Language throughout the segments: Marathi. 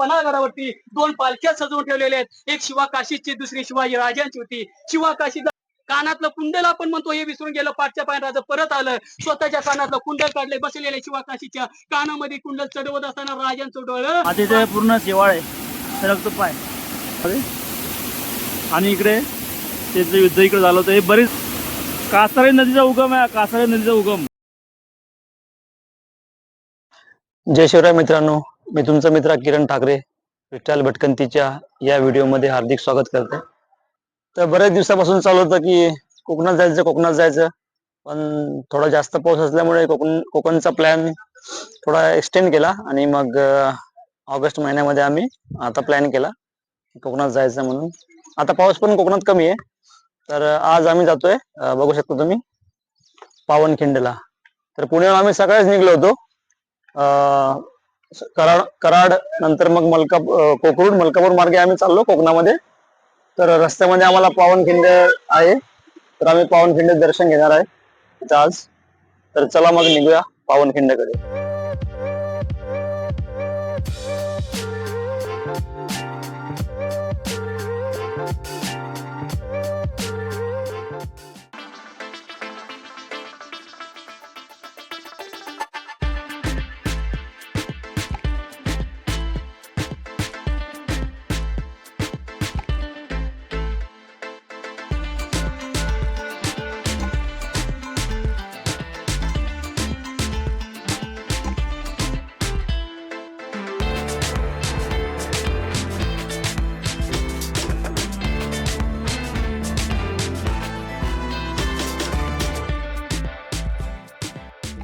पन्हाळगडावरती दोन पालख्या सजवून ठेवलेल्या आहेत. एक शिवा काशीची दुसरी शिवाजी राजांची होती. शिवा काशीचं कानातलं कुंडल आपण म्हणतो हे विसरून गेलं पाठच्या पायराचं परत आलं. स्वतःच्या कानातलं कुंडल काढले बसलेले शिवा काशीच्या कानामध्ये कुंडल चढवत असताना राजांचं डोळं मातीचे पूर्ण शेवाळ आहे. सरकतो पाय. आणि इकडे त्याचं युद्ध इकडे झालं होतं. हे बरीच कासारे नदीचा उगम आहे. कासारे नदीचा उगम. जय शिवराय मित्रांनो. मी तुमचा मित्र किरण ठाकरे विठ्ठल भटकंतीच्या या व्हिडिओमध्ये हार्दिक स्वागत करतो तर बऱ्याच दिवसापासून चालू होतं की कोकणात जायचं कोकणात जायचं. पण थोडा जास्त पाऊस असल्यामुळे कोकण कोकणचा प्लॅन थोडा एक्सटेंड केला आणि मग ऑगस्ट महिन्यामध्ये आम्ही आता प्लॅन केला कोकणात जायचं म्हणून. आता पाऊस पण कोकणात कमी आहे. तर आज आम्ही जातोय बघू शकतो तुम्ही पावनखिंडला. तर पुण्याला आम्ही सकाळीच निघलो होतो. कराड कराड नंतर मग मलका कोकरूड मलकापूर मार्गे आम्ही चाललो कोकणामध्ये. तर रस्त्यामध्ये आम्हाला पावनखिंड आहे. तर आम्ही पावनखिंड दर्शन घेणार आहे. इथं आज. तर चला मग निघूया पावनखिंडकडे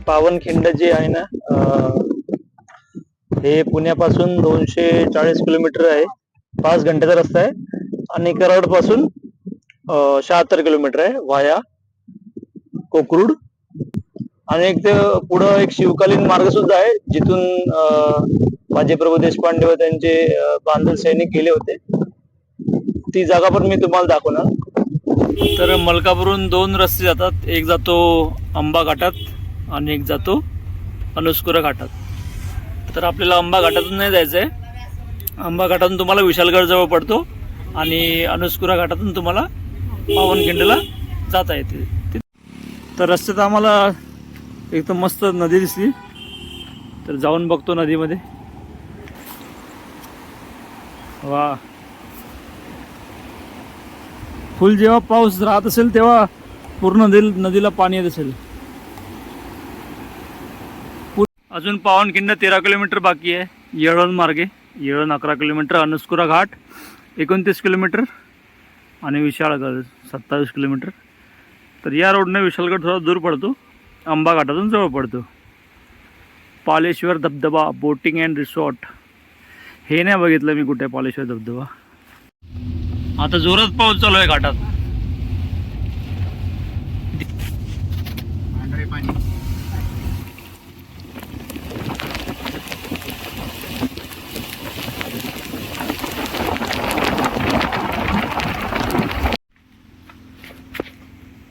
पावनखिंड जे आहे ना हे पुण्यापासून दोनशे चाळीस किलोमीटर आहे. पाच घंट्याचा रस्ता आहे. आणि कराडपासून शहात्तर किलोमीटर आहे वाया कोकरूड. आणि एक ते पुढं एक शिवकालीन मार्ग सुद्धा आहे जिथून अं, माझे प्रभू देशपांडे व त्यांचे बांधव सैनिक गेले होते. ती जागा पण मी तुम्हाला दाखवणार. तर मलकापूरून दोन रस्ते जातात. एक जातो आंबा घाटात आणि एक जातो अनुस्कुरा घाटात. तर आपल्याला आंबा घाटातून नाही जायचं आहे आंबा घाटातून तुम्हाला विशालगड जवळ पडतो आणि अनुस्कुरा घाटातून तुम्हाला पावनखिंडला जाता येते. ते- तर रस्त्यात आम्हाला एकदम मस्त नदी दिसली. तर जाऊन बघतो नदीमध्ये. वा. फुल जेव्हा पाऊस राहत असेल तेव्हा पूर्ण नदी नदीला पाणी येत असेल पु- अजून पावनखिंड तेरा किलोमीटर बाकी आहे. येळवण मार्गे. येळवण अकरा किलोमीटर अनुस्कुरा घाट एकोणतीस किलोमीटर आणि विशाळगड सत्तावीस किलोमीटर. तर या रोडने विशालगड थोडा दूर पडतो. आंबा घाटातून जवळ पडतो. पालेश्वर धबधबा बोटिंग अँड रिसॉर्ट. हे नाही बघितलं मी कुठे पालेश्वर धबधबा. आता जोरात पाऊस चालू आहे घाटात.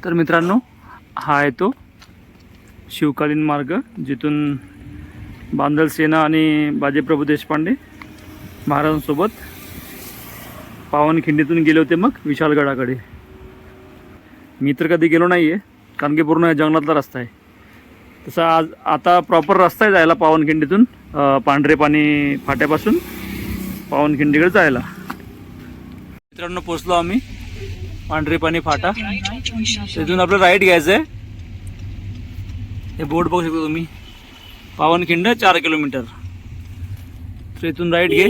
तर मित्रांनो हा आहे तो शिवकालीन मार्ग जिथून बांधल सेना आणि बाजीप्रभू देशपांडे महाराजांसोबत पावनखिंडीतून गेले होते मग विशालगडाकडे. मी तर कधी गेलो नाही आहे कारण की पूर्ण जंगलातला रस्ता आहे. तसा आज आता प्रॉपर रस्ता आहे जायला पावनखिंडीतून पांढरे पाणी फाट्यापासून पावनखिंडीकडे जायला. मित्रांनो पोचलो आम्ही. पांढरे पाणी फाटा. तिथून आपलं राईट घ्यायचं आहे हे बोर्ड बघू शकता तुम्ही. पावनखिंड चार किलोमीटर. तर इथून राईट घे.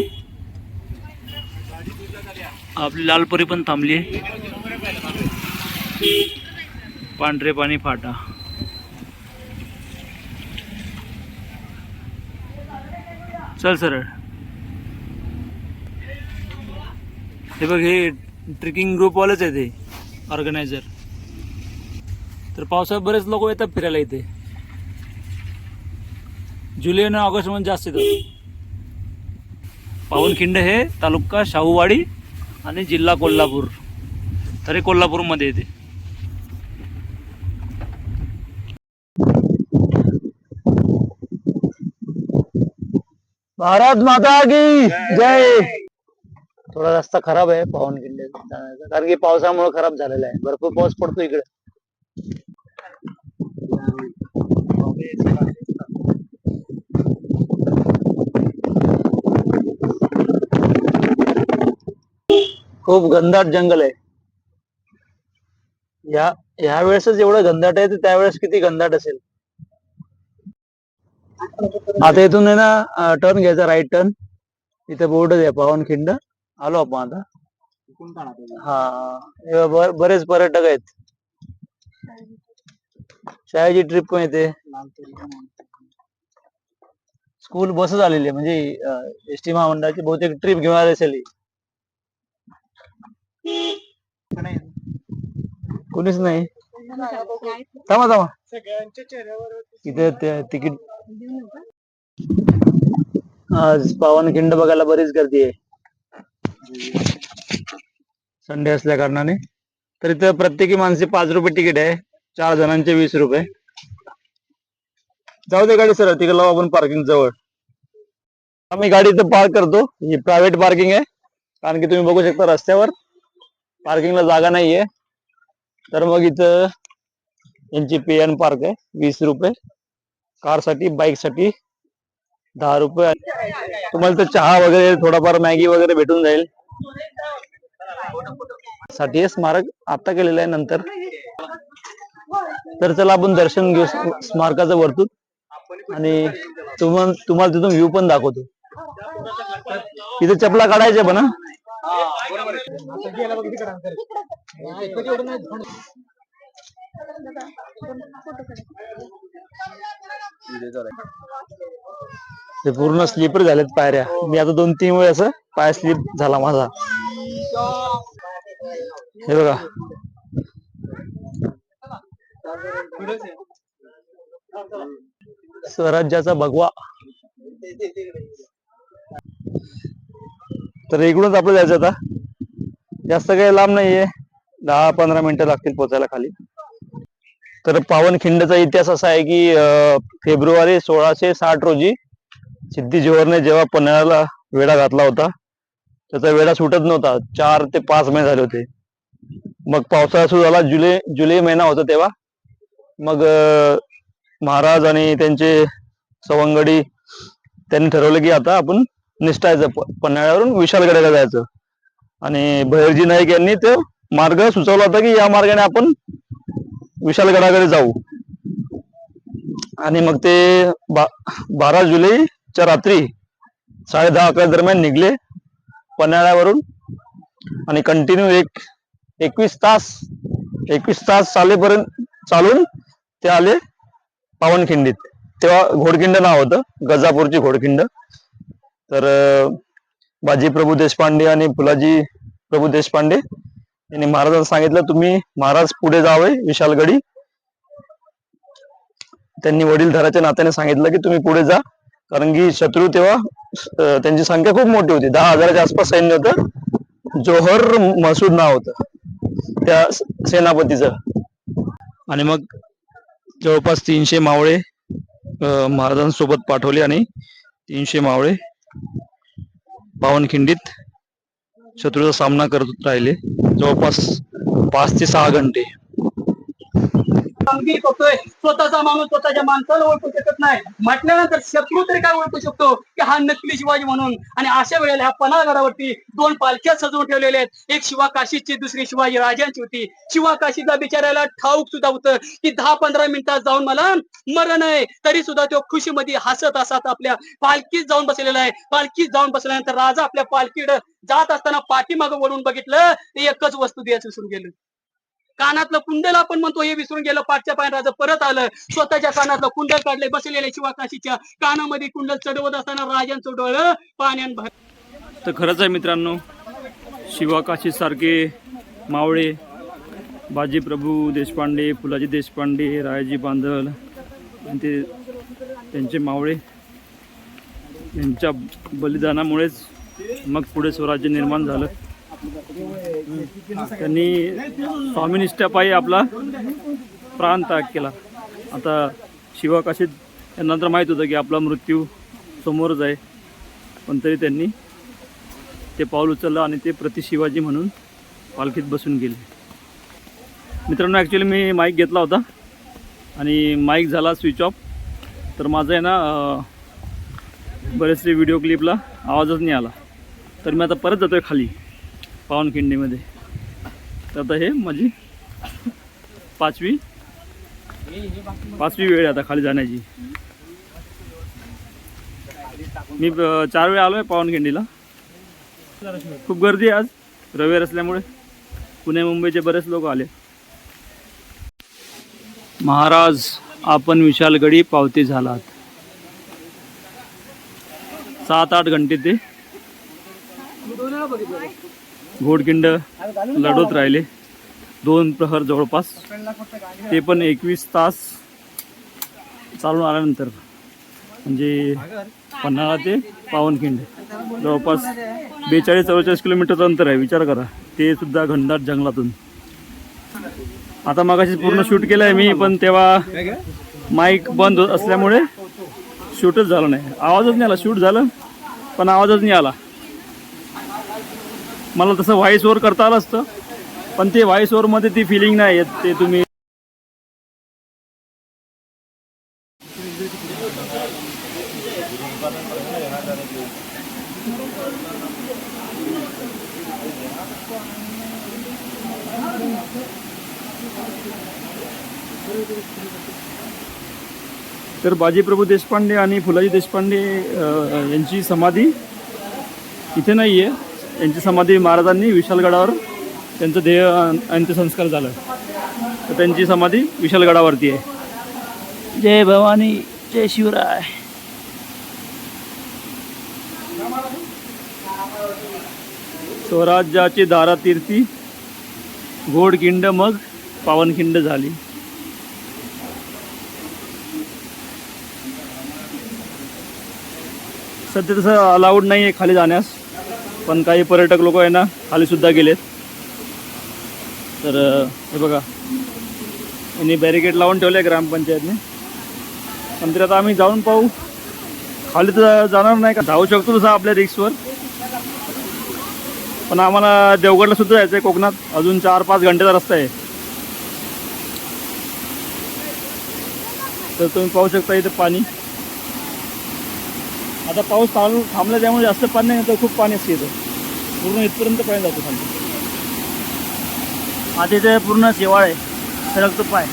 आपली लालपरी पण थांबली आहे पांढरे पाणी फाटा. चल सरळ. हे बघ हे ट्रेकिंग ग्रुपवालेच आहे ते. ऑर्गनायझर तर पावसाळ्यात बरेच लोक येतात फिरायला इथे. जुलै आणि ऑगस्टमध्ये जास्त येतात. पावनखिंड हे तालुका शाहूवाडी आणि जिल्हा कोल्हापूर. तर हे कोल्हापूरमध्ये येते. भारत माता की जय! थोडा रस्ता खराब आहे पावनखिंड जाण्याचा. कारण की पावसामुळे खराब झालेला आहे. भरपूर पाऊस पडतो इकडे. खूप घनदाट जंगल आहे. या या वेळेसच एवढं घनदाट आहे तर त्यावेळेस किती घनदाट असेल? आता इथून आहे ना टर्न घ्यायचा राईट टर्न इथे बोर्ड आहे पावनखिंड आलो आपण आता. हा हे बर- बरेच पर्यटक आहेत. शाळेची ट्रिप पण येते. स्कूल बसच आलेली आहे. म्हणजे एस टी महामंडळाची बहुतेक ट्रिप घेऊन आली असेल ही. कोणीच नाही. थांबा थांबा. सगळ्यांच्या चेहऱ्यावर इथे ते तिकीट आज पावनखिंड बघायला बरीच गर्दी आहे. संडे असल्या कारणाने. तर इथं प्रत्येकी माणसे पाच रुपये तिकीट आहे. चार जणांचे वीस रुपये. जाऊ दे गाडी सर तिकडे लावू आपण पार्किंग जवळ. आम्ही गाडी इथं पार्क करतो. ही प्रायव्हेट पार्किंग आहे. कारण की तुम्ही बघू शकता रस्त्यावर. पार्किंगला जागा नाहीये. तर मग इथं यांची पे एन पार्क आहे. वीस रुपये. कारसाठी बाईकसाठी बाईकसाठी दहा रुपये. तुम्हाला तर चहा वगैरे थोडाफार मॅगी वगैरे भेटून जाईल. साठी हे स्मारक आता केलेलं आहे नंतर. तर चला आपण दर्शन घेऊ स्मारकाचं वरतून आणि तुम्हाला तुम्हाला तिथून व्ह्यू पण दाखवतो. इथे चपला काढायच्या पण ते पूर्ण स्लीपर झालेत पायऱ्या. मी आता दोन तीन वेळ असं पाय स्लिप झाला माझा. हे बघा. स्वराज्याचा भगवा तर इकडूनच आपलं जायचं आता. जास्त काही लांब नाहीये. दहा पंधरा मिनिटं लागतील पोचायला खाली. तर पावनखिंडचा इतिहास असा आहे की फेब्रुवारी सोळाशे साठ रोजी सिद्धी जोहरने जेव्हा पन्हाळ्याला वेढा घातला होता त्याचा वेळा सुटत नव्हता. चार ते पाच महिने झाले होते. मग पावसाळा सुरू झाला. जुलै जुलै महिना होता तेव्हा. मग महाराज आणि त्यांचे सवंगडी त्यांनी ठरवलं की आता आपण निष्ठायचं. पन्हाळ्यावरून विशालगडाला जायचं. आणि भैरजी नाईक यांनी तो मार्ग सुचवला होता की या मार्गाने आपण विशालगडाकडे जाऊ. आणि मग ते बा बारा जुलैच्या रात्री साडे दहा अकरा दरम्यान निघले. पन्हाळ्यावरून. आणि कंटिन्यू एक एकवीस तास एकवीस तास चालेपर्यंत चालून ते आले पावनखिंडीत. तेव्हा घोडखिंड नाव होतं गजापूरची घोडखिंड. तर बाजी प्रभू देशपांडे आणि फुलाजी प्रभू देशपांडे यांनी महाराजांना सांगितलं तुम्ही महाराज पुढे जावे विशालगडी. त्यांनी वडीलधाराच्या नात्याने सांगितलं की तुम्ही पुढे जा कारण की शत्रू तेव्हा त्यांची संख्या खूप मोठी होती. दहा हजाराच्या आसपास सैन्य होतं. जोहर मसूद नाव होतं. त्या सेनापतीचं. आणि मग जवळपास तीनशे मावळे महाराजांसोबत पाठवले आणि तीनशे मावळे पावनखिंडीत शत्रूचा सामना करत राहिले. जवळपास पाच ते सहा घंटे. कामगिरी करतोय. स्वतःचा माणूस स्वतःच्या माणसाला ओळखू शकत नाही. म्हटल्यानंतर शत्रू तरी काय ओळखू शकतो? की हा नकली शिवाजी म्हणून. आणि अशा वेळेला ह्या पन्हाळगडावरती दोन पालख्या सजवून ठेवलेल्या आहेत. एक शिवा काशीची दुसरी शिवाजी राजांची होती. शिवा काशीचा बिचारायला ठाऊक सुद्धा होतं की दहा पंधरा मिनिटात जाऊन मला मरण आहे. तरी सुद्धा तो खुशीमध्ये हसत असत आपल्या पालखीत जाऊन बसलेला आहे. पालखीत जाऊन बसल्यानंतर राजा आपल्या पालखीकडे जात असताना पाठीमागं वळून बघितलं ते एकच वस्तू द्यायचं विसरून गेलं. कानातलं कुंडल आपण म्हणतो हे विसरून गेलं पाठच्या पायराचं राजा परत आलं. स्वतःच्या कानातलं कुंडल काढले बसलेल्या शिवाकाशीच्या कानामध्ये कुंडल चढवत असताना राजांचं डोळं पाण्यान भर तर खरंच आहे मित्रांनो शिवाकाशी सारखे मावळे बाजीप्रभू देशपांडे फुलाजी देशपांडे रायाजी बांधल आणि ते त्यांचे मावळे यांच्या बलिदानामुळेच मग पुढे स्वराज्य निर्माण झालं. त्यांनी स्वामिनिष्ठापायी आपला प्राण त्याग केला. आता शिवाकाशीत यांना तर माहीत होतं की आपला मृत्यू समोरच आहे. पण तरी त्यांनी ते पाऊल उचललं आणि ते प्रति शिवाजी म्हणून पालखीत बसून गेले. मित्रांनो ॲक्च्युली मी माईक घेतला होता आणि माईक झाला स्विच ऑफ तर माझं आहे ना बरेचसे व्हिडिओ क्लिपला आवाजच नाही आला. तर मी आता परत जातो आहे खाली. पावनखिंडीमध्ये तर आता हे माझी पाचवी पाचवी वेळ आहे आता खाली जाण्याची. मी चार वेळा आलो आहे पावनखिंडीला खूप गर्दी आहे आज. रविवार असल्यामुळे पुणे मुंबईचे बरेच लोक आले. महाराज आपण विशालगडी पावती झालात. सात आठ घंटे ते. घोडकिंड लढवत राहिले. दोन प्रहर जवळपास. ते पण एकवीस तास चालून आल्यानंतर. म्हणजे पन्हाळा ते पावनखिंड. जवळपास बेचाळीस चव्वेचाळीस किलोमीटरचं अंतर आहे. विचार करा. ते सुद्धा घनदाट जंगलातून. आता मागाशी पूर्ण शूट केलं आहे मी पण तेव्हा माईक बंद होत असल्यामुळे शूटच झालं नाही. आवाजच नाही आला. शूट झालं पण आवाजच नाही आला. मला तसं व्हॉइस ओवर करता आलं असतं पण ते व्हॉइस ओवरमध्ये ती फिलिंग नाही येत ते तुम्ही तर बाजीप्रभू देशपांडे आणि फुलाजी देशपांडे यांची समाधी इथे नाही आहे यांची समाधी महाराजांनी विशालगडावर त्यांचं देह अंत्यसंस्कार झालं. तर त्यांची समाधी विशालगडावरती आहे. जय भवानी जय शिवराय. स्वराज्याची दारातीर्थी घोडखिंड मग पावनखिंड झाली. सध्या तसं अलाउड नाही आहे खाली जाण्यास. पण काही पर्यटक लोक आहे ना खाली सुद्धा गेलेत. तर हे बघा. यांनी बॅरिकेड लावून ठेवले ग्रामपंचायतने. पण तरी आता आम्ही जाऊन पाहू. खाली तर जाणार नाही का? धावू शकतो तसं आपल्या रिक्सवर पण आम्हाला देवगडला सुद्धा जायचं आहे कोकणात. अजून चार पाच घंटेचा रस्ता आहे. तर तुम्ही पाहू शकता इथे पाणी. आता पाऊस चालू थांबला त्यामुळे जास्त पाणी नाही तर खूप पाणी असते इथं. पूर्ण इथपर्यंत पाणी जातो खाली. आता इथे पूर्ण शेवाळ आहे सरकतो पाय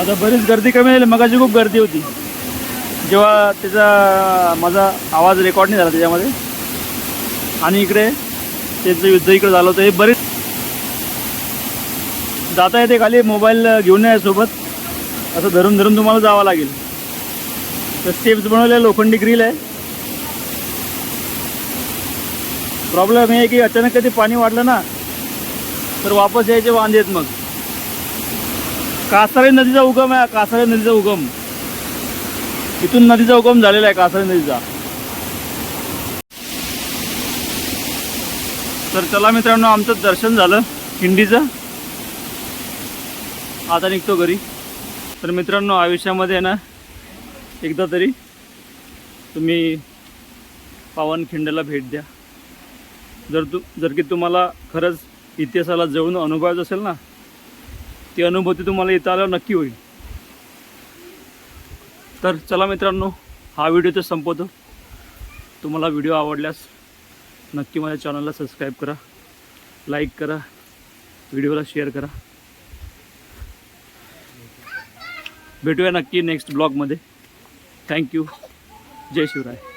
आता बरीच गर्दी कमी झाली मगाची खूप गर्दी होती. जेव्हा त्याचा माझा आवाज रेकॉर्ड नाही झाला त्याच्यामध्ये. आणि इकडे त्याचं युद्ध इकडे झालं होतं. हे बरेच जाता येते खाली मोबाईल घेऊन या सोबत. असं धरून धरून तुम्हाला जावं लागेल. तर स्टेप्स बनवले लोखंडी ग्रिल आहे. प्रॉब्लेम हे आहे की अचानक कधी पाणी वाढलं ना तर वापस यायचे वांदे आहेत मग. कासारे नदीचा उगम आहे कासारे नदीचा उगम. इथून नदीचा उगम झालेला आहे कासारे नदीचा. तर चला मित्रांनो आमचं दर्शन झालं खिंडीचं आता निघतो घरी. तर मित्रांनो आयुष्यामध्ये आहे ना एकदा तरी तुम्ही पावनखिंडला भेट द्या. जर तू जर की तुम्हाला खरंच इतिहासाला जवळून अनुभवायचं असेल ना ती अनुभूती तुम्हाला इथं आल्यावर नक्की होईल. तर चला मित्रांनो हा व्हिडिओ तर संपवतो. तुम्हाला व्हिडिओ आवडल्यास नक्की माझ्या चॅनलला सबस्क्राईब करा लाईक करा व्हिडिओला शेअर करा. भेटूया नक्की नेक्स्ट ब्लॉगमध्ये. Thank you. जय शिवराय.